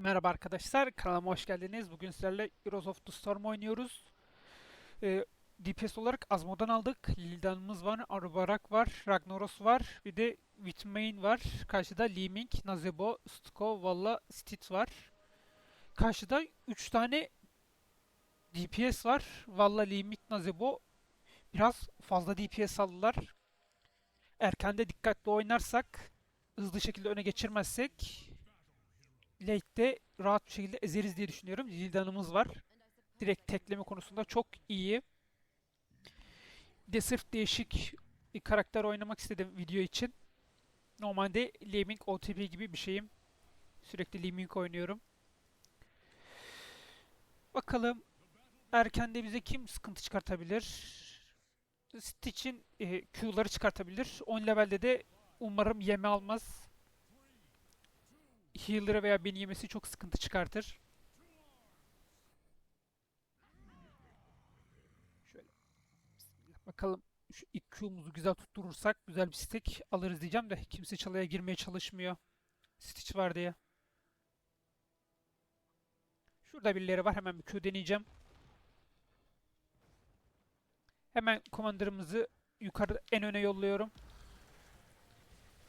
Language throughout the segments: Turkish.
Merhaba arkadaşlar, kanalıma hoş geldiniz. Bugün sizlerle Heroes of the Storm oynuyoruz. Ee, DPS olarak Azmo'dan aldık. Lildan'ımız var, Arbarak var, Ragnaros var, bir de Witmain var. Karşıda Liming, Nazebo, Stuko, Valla, Stit var. Karşıda 3 tane DPS var. Valla, Liming, Nazebo. Biraz fazla DPS aldılar. Erkende dikkatli oynarsak, hızlı şekilde öne geçirmezsek late'de rahat bir şekilde ezeriz diye düşünüyorum. Lildan'ımız var. Direkt tekleme konusunda çok iyi. De sırf değişik bir karakter oynamak istedim video için. Normalde Leming OTP gibi bir şeyim. Sürekli Leming oynuyorum. Bakalım erkende bize kim sıkıntı çıkartabilir? Stitch'in e, Q'ları çıkartabilir. 10 levelde de umarım yeme almaz healer'a veya beni yemesi çok sıkıntı çıkartır. Şöyle. Bismillah. Bakalım şu ilk Q'muzu güzel tutturursak güzel bir stack alırız diyeceğim de kimse çalaya girmeye çalışmıyor. Stitch var diye. Şurada birileri var. Hemen bir Q deneyeceğim. Hemen commander'ımızı yukarı en öne yolluyorum.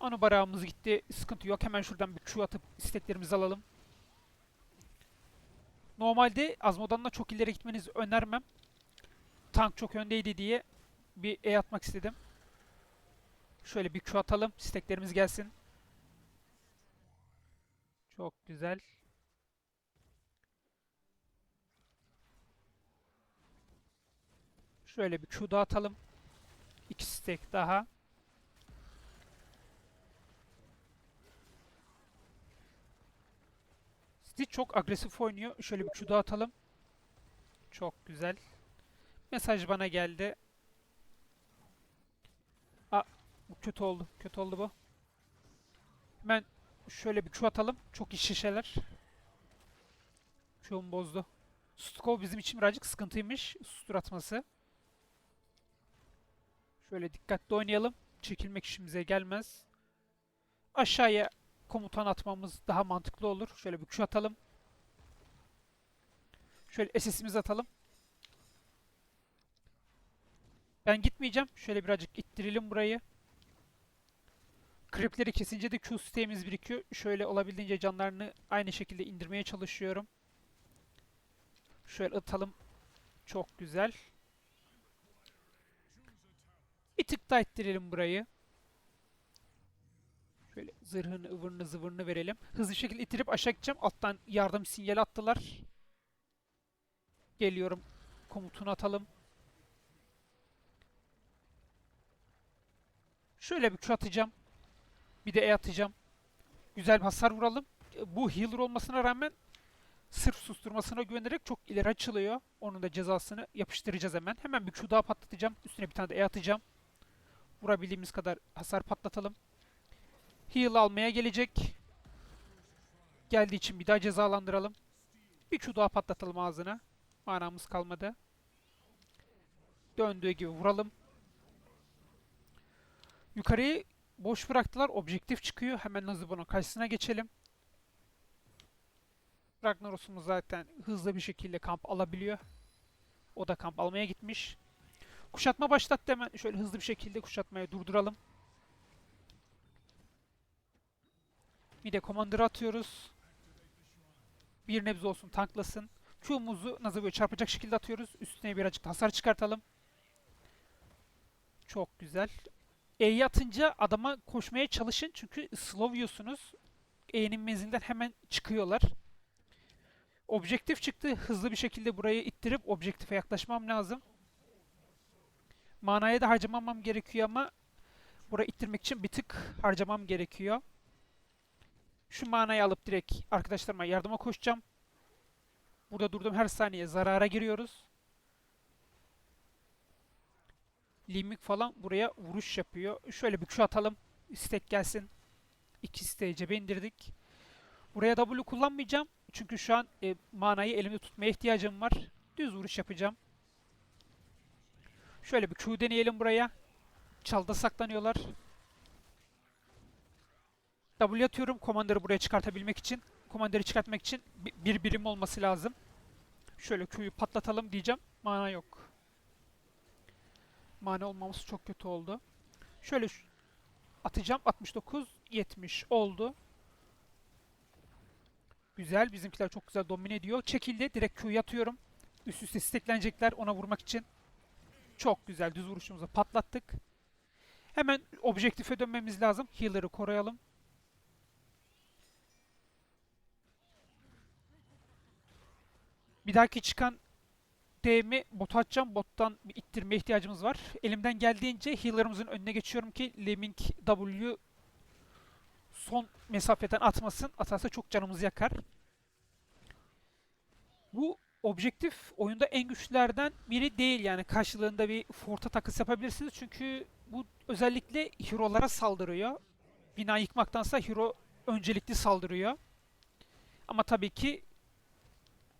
Ana barağımız gitti. Sıkıntı yok. Hemen şuradan bir Q atıp isteklerimizi alalım. Normalde Azmo'dan da çok ileri gitmenizi önermem. Tank çok öndeydi diye bir E atmak istedim. Şöyle bir Q atalım. İsteklerimiz gelsin. Çok güzel. Şöyle bir Q daha atalım. İki stack daha. Stitch çok agresif oynuyor. Şöyle bir Q atalım. Çok güzel. Mesaj bana geldi. Aa, bu kötü oldu. Kötü oldu bu. Hemen şöyle bir Q atalım. Çok iyi şişeler. Q'um bozdu. Stukov bizim için birazcık sıkıntıymış. Sustur atması. Şöyle dikkatli oynayalım. Çekilmek işimize gelmez. Aşağıya komutan atmamız daha mantıklı olur. Şöyle bir Q atalım. Şöyle SS'imizi atalım. Ben gitmeyeceğim. Şöyle birazcık ittirelim burayı. Creepleri kesince de Q sitemiz birikiyor. Şöyle olabildiğince canlarını aynı şekilde indirmeye çalışıyorum. Şöyle atalım. Çok güzel. Bir tık daha ittirelim burayı. Şöyle zırhını, ıvırını, zıvırını verelim. Hızlı şekilde itirip aşağı gideceğim. Alttan yardım sinyali attılar. Geliyorum. Komutunu atalım. Şöyle bir Q atacağım. Bir de E atacağım. Güzel bir hasar vuralım. Bu healer olmasına rağmen sırf susturmasına güvenerek çok ileri açılıyor. Onun da cezasını yapıştıracağız hemen. Hemen bir Q daha patlatacağım. Üstüne bir tane de E atacağım. Vurabildiğimiz kadar hasar patlatalım. Heal almaya gelecek. Geldiği için bir daha cezalandıralım. Bir Q daha patlatalım ağzına. Manamız kalmadı. Döndüğü gibi vuralım. Yukarıyı boş bıraktılar. Objektif çıkıyor. Hemen Nazubo'nun karşısına geçelim. Ragnaros'umuz zaten hızlı bir şekilde kamp alabiliyor. O da kamp almaya gitmiş. Kuşatma başlattı hemen. Şöyle hızlı bir şekilde kuşatmaya durduralım. Bir de Commander'ı atıyoruz. Bir nebze olsun tanklasın. Q'muzu nasıl böyle çarpacak şekilde atıyoruz. Üstüne birazcık hasar çıkartalım. Çok güzel. E'yi atınca adama koşmaya çalışın. Çünkü slow. E'nin menzilinden hemen çıkıyorlar. Objektif çıktı. Hızlı bir şekilde burayı ittirip objektife yaklaşmam lazım. Manaya da harcamamam gerekiyor ama burayı ittirmek için bir tık harcamam gerekiyor. Şu manayı alıp direkt arkadaşlarıma yardıma koşacağım. Burada durduğum her saniye zarara giriyoruz. Limik falan buraya vuruş yapıyor. Şöyle bir Q atalım. İstek gelsin. İki isteği cebe indirdik. Buraya W kullanmayacağım. Çünkü şu an e, manayı elimde tutmaya ihtiyacım var. Düz vuruş yapacağım. Şöyle bir Q deneyelim buraya. Çalda saklanıyorlar. W atıyorum Commander'ı buraya çıkartabilmek için. komanderi çıkartmak için bi- bir birim olması lazım. Şöyle Q'yu patlatalım diyeceğim. Mana yok. Mana olmaması çok kötü oldu. Şöyle atacağım. 69, 70 oldu. Güzel. Bizimkiler çok güzel domine ediyor. Çekildi. Direkt Q'yu atıyorum. Üst üste steklenecekler ona vurmak için. Çok güzel. Düz vuruşumuzu patlattık. Hemen objektife dönmemiz lazım. Healer'ı koruyalım. Bir dahaki çıkan DM'i bota atacağım. Bottan bir ittirme ihtiyacımız var. Elimden geldiğince healer'ımızın önüne geçiyorum ki Lemming W son mesafeden atmasın. Atarsa çok canımızı yakar. Bu objektif oyunda en güçlülerden biri değil yani karşılığında bir forta takıs yapabilirsiniz çünkü bu özellikle hero'lara saldırıyor. Bina yıkmaktansa hero öncelikli saldırıyor. Ama tabii ki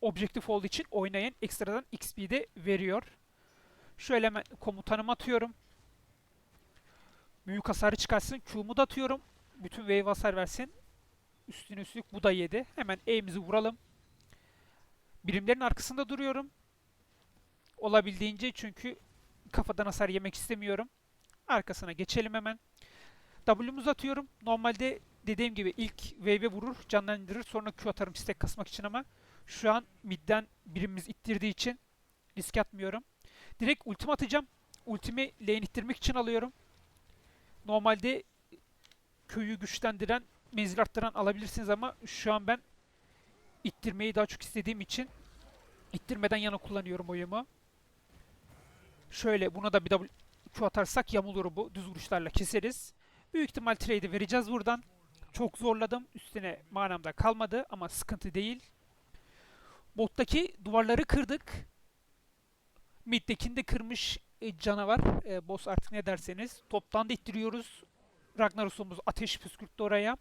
objektif olduğu için oynayın ekstradan XP de veriyor. Şöyle komutanımı atıyorum. Büyük hasarı çıkarsın. Q'mu da atıyorum. Bütün wave hasar versin. Üstüne üstlük bu da yedi. Hemen E'mizi vuralım. Birimlerin arkasında duruyorum. Olabildiğince çünkü kafadan hasar yemek istemiyorum. Arkasına geçelim hemen. W'muzu atıyorum. Normalde dediğim gibi ilk wave'e vurur, canlandırır. Sonra Q atarım stack kasmak için ama şu an midden birimimiz ittirdiği için risk atmıyorum. Direkt ultimi atacağım. Ultimi lane ittirmek için alıyorum. Normalde köyü güçlendiren, menzil arttıran alabilirsiniz ama şu an ben ittirmeyi daha çok istediğim için ittirmeden yana kullanıyorum oyumu. Şöyle buna da bir W atarsak yamulur bu. Düz vuruşlarla keseriz. Büyük ihtimal trade'i vereceğiz buradan. Çok zorladım. Üstüne manamda kalmadı ama sıkıntı değil. Bottaki duvarları kırdık. Mid'dekini de kırmış e, canavar. E, boss artık ne derseniz. Toptan da ittiriyoruz. Ragnaros'umuz ateş püskürttü oraya.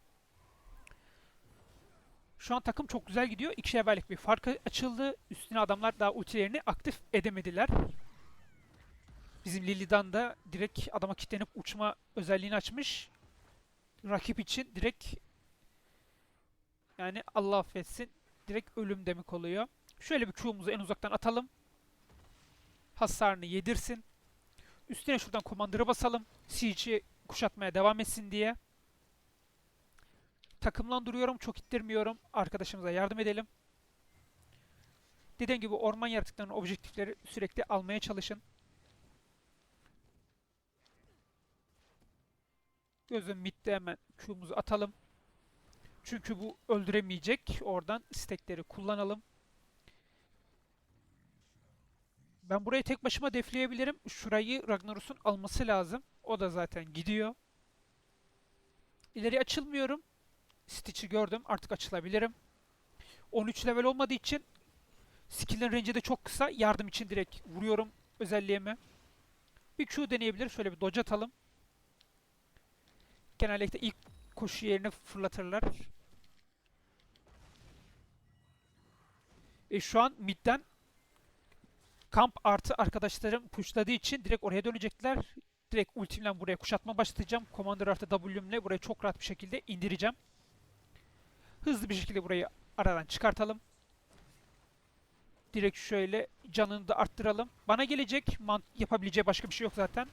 Şu an takım çok güzel gidiyor. İki levellik bir fark açıldı. Üstüne adamlar daha ultilerini aktif edemediler. Bizim Lili'dan da direkt adama kilitlenip uçma özelliğini açmış. Rakip için direkt yani Allah affetsin direkt ölüm demek oluyor. Şöyle bir Q'muzu en uzaktan atalım. Hasarını yedirsin. Üstüne şuradan komandırı basalım. Siege'i kuşatmaya devam etsin diye. Takımlan duruyorum. Çok ittirmiyorum. Arkadaşımıza yardım edelim. Dediğim gibi orman yaratıklarının objektifleri sürekli almaya çalışın. Gözüm midde hemen Q'muzu atalım. Çünkü bu öldüremeyecek. Oradan stekleri kullanalım. Ben burayı tek başıma defleyebilirim. Şurayı Ragnaros'un alması lazım. O da zaten gidiyor. İleri açılmıyorum. Stitch'i gördüm. Artık açılabilirim. 13 level olmadığı için skill'in range'i de çok kısa. Yardım için direkt vuruyorum özelliğimi. Bir Q deneyebilir. Şöyle bir dodge atalım. Genellikle ilk koşu yerine fırlatırlar. E şu an midden kamp artı arkadaşlarım pushladığı için direkt oraya dönecekler. Direkt ultimle buraya kuşatma başlatacağım. Commander artı W'mle burayı çok rahat bir şekilde indireceğim. Hızlı bir şekilde burayı aradan çıkartalım. Direkt şöyle canını da arttıralım. Bana gelecek. Yapabileceği başka bir şey yok zaten.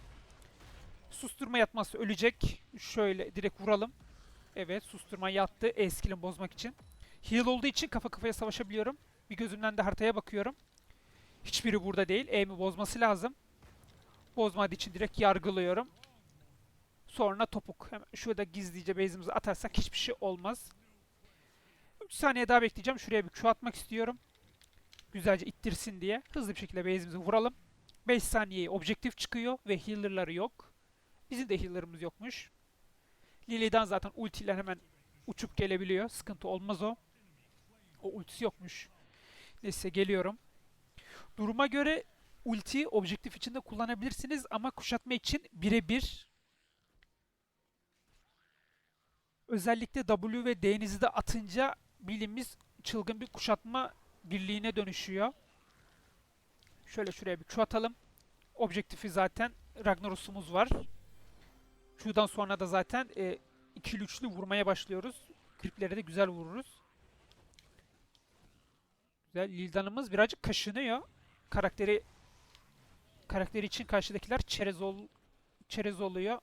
Susturma yatmazsa ölecek. Şöyle direkt vuralım. Evet susturma yattı. E-skill'ini bozmak için. Heal olduğu için kafa kafaya savaşabiliyorum. Bir gözümden de haritaya bakıyorum. Hiçbiri burada değil. E'mi bozması lazım. Bozmadığı için direkt yargılıyorum. Sonra topuk. Hemen şurada gizlice base'imizi atarsak hiçbir şey olmaz. 3 saniye daha bekleyeceğim. Şuraya bir Q atmak istiyorum. Güzelce ittirsin diye. Hızlı bir şekilde base'imizi vuralım. 5 saniyeye objektif çıkıyor ve healer'ları yok. Bizim de healer'ımız yokmuş. Lily'den zaten ultiyle hemen uçup gelebiliyor. Sıkıntı olmaz o. O ultisi yokmuş. Neyse geliyorum. Duruma göre ulti objektif içinde kullanabilirsiniz ama kuşatma için birebir özellikle W ve D'nizi de atınca bildiğimiz çılgın bir kuşatma birliğine dönüşüyor. Şöyle şuraya bir Q. Objektifi zaten Ragnaros'umuz var. Q'dan sonra da zaten e, ikili üçlü vurmaya başlıyoruz. Kriplere de güzel vururuz. güzel. Lildan'ımız birazcık kaşınıyor. Karakteri karakteri için karşıdakiler çerez ol çerez oluyor.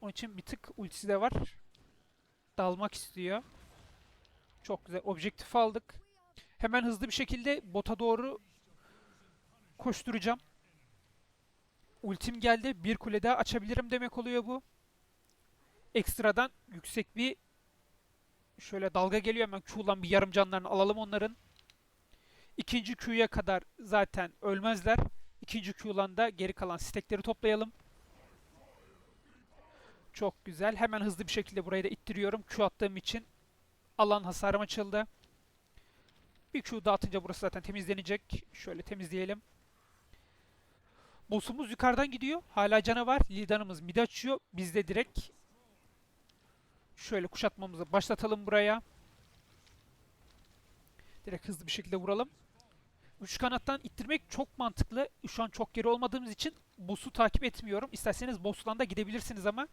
Onun için bir tık ultisi de var. Dalmak istiyor. Çok güzel. Objektif aldık. Hemen hızlı bir şekilde bota doğru koşturacağım. Ultim geldi. Bir kule daha açabilirim demek oluyor bu. Ekstradan yüksek bir şöyle dalga geliyor hemen Q'lan bir yarım canlarını alalım onların. İkinci Q'ya kadar zaten ölmezler. İkinci Q'lan da geri kalan stekleri toplayalım. Çok güzel. Hemen hızlı bir şekilde burayı da ittiriyorum. Q attığım için alan hasarım açıldı. Bir Q daha atınca burası zaten temizlenecek. Şöyle temizleyelim. Boss'umuz yukarıdan gidiyor. Hala canavar. Lidanımız mid açıyor. Biz de direkt şöyle kuşatmamızı başlatalım buraya. Direkt hızlı bir şekilde vuralım. Üç kanattan ittirmek çok mantıklı. Şu an çok geri olmadığımız için boss'u takip etmiyorum. İsterseniz boss'tan da gidebilirsiniz ama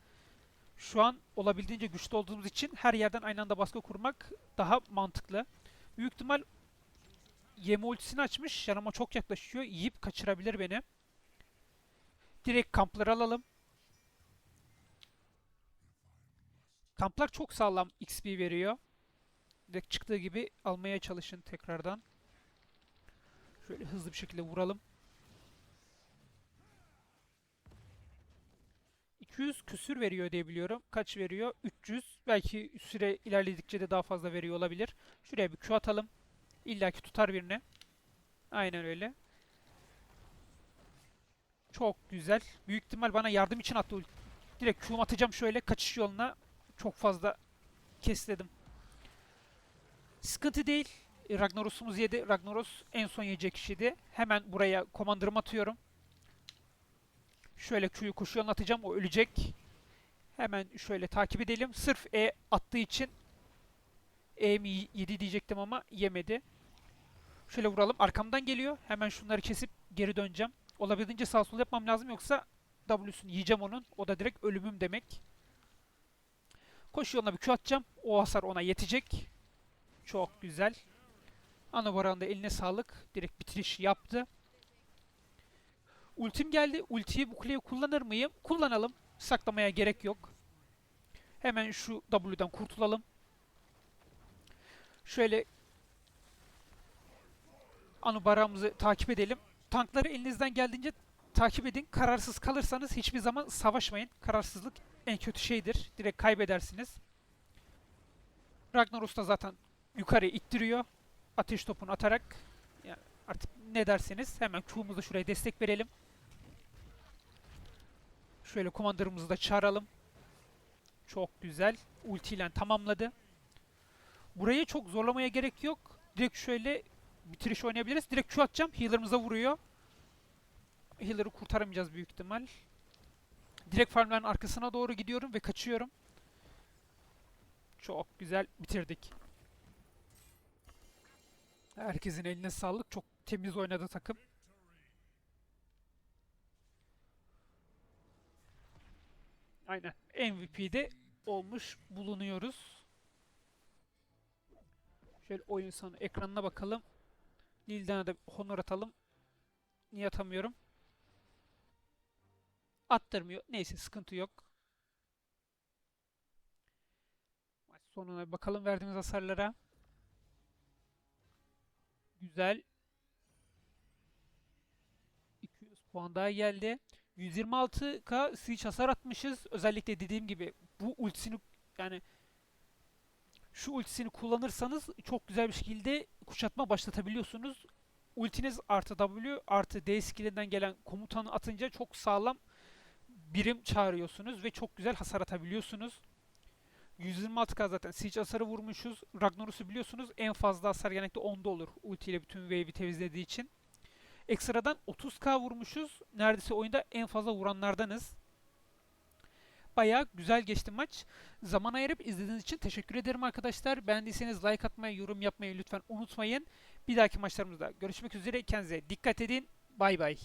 şu an olabildiğince güçlü olduğumuz için her yerden aynı anda baskı kurmak daha mantıklı. Büyük ihtimal yeme ultisini açmış. Yanıma çok yaklaşıyor. Yiyip kaçırabilir beni. Direkt kampları alalım. Kamplar çok sağlam XP veriyor. Direkt çıktığı gibi almaya çalışın tekrardan. Şöyle hızlı bir şekilde vuralım. 200 küsür veriyor diye biliyorum. Kaç veriyor? 300. Belki süre ilerledikçe de daha fazla veriyor olabilir. Şuraya bir Q atalım. İlla ki tutar birini. Aynen öyle. Çok güzel. Büyük ihtimal bana yardım için attı. Direkt Q'mu atacağım şöyle kaçış yoluna. Çok fazla kesledim. Sıkıntı değil. E, Ragnaros'umuz yedi. Ragnaros en son yiyecek kişiydi. Hemen buraya komandırımı atıyorum. Şöyle Q'yu koşu yoluna atacağım. O ölecek. Hemen şöyle takip edelim. Sırf E attığı için E mi yedi diyecektim ama yemedi. Şöyle vuralım. Arkamdan geliyor. Hemen şunları kesip geri döneceğim. Olabildiğince sağ sol yapmam lazım yoksa W'sunu yiyeceğim onun. O da direkt ölümüm demek. Koşu yoluna bir Q atacağım. O hasar ona yetecek. Çok güzel. Ana da eline sağlık. Direkt bitiriş yaptı. Ultim geldi. Ultiyi bu kuleye kullanır mıyım? Kullanalım. Saklamaya gerek yok. Hemen şu W'den kurtulalım. Şöyle Anubaramızı takip edelim. Tankları elinizden geldiğince takip edin. Kararsız kalırsanız hiçbir zaman savaşmayın. Kararsızlık en kötü şeydir. Direkt kaybedersiniz. Ragnaros da zaten yukarı ittiriyor. Ateş topunu atarak yani artık ne derseniz hemen Q'muzu şuraya destek verelim. Şöyle komandarımızı da çağıralım. Çok güzel. Ultiyle tamamladı. Burayı çok zorlamaya gerek yok. Direkt şöyle bitiriş oynayabiliriz. Direkt Q atacağım. Healer'ımıza vuruyor. Healer'ı kurtaramayacağız büyük ihtimal. Direkt farmların arkasına doğru gidiyorum ve kaçıyorum. Çok güzel bitirdik. Herkesin eline sağlık. Çok temiz oynadı takım. Aynen. MVP'de olmuş bulunuyoruz. Şöyle oyun sonu ekranına bakalım. Lildan'a da honor atalım. Niye atamıyorum? Attırmıyor. Neyse sıkıntı yok. Maç sonuna bakalım verdiğimiz hasarlara. Güzel. 200 puan daha geldi. 126k siege hasar atmışız. Özellikle dediğim gibi bu ultisini yani şu ultisini kullanırsanız çok güzel bir şekilde kuşatma başlatabiliyorsunuz. Ultiniz artı W artı D skillinden gelen komutanı atınca çok sağlam birim çağırıyorsunuz ve çok güzel hasar atabiliyorsunuz. 126k zaten siege hasarı vurmuşuz. Ragnaros'u biliyorsunuz en fazla hasar genellikle 10'da olur. Ulti ile bütün wave'i temizlediği için. Ekstradan 30k vurmuşuz. Neredeyse oyunda en fazla vuranlardanız. Bayağı güzel geçti maç. Zaman ayırıp izlediğiniz için teşekkür ederim arkadaşlar. Beğendiyseniz like atmayı, yorum yapmayı lütfen unutmayın. Bir dahaki maçlarımızda görüşmek üzere. Kendinize dikkat edin. Bay bay.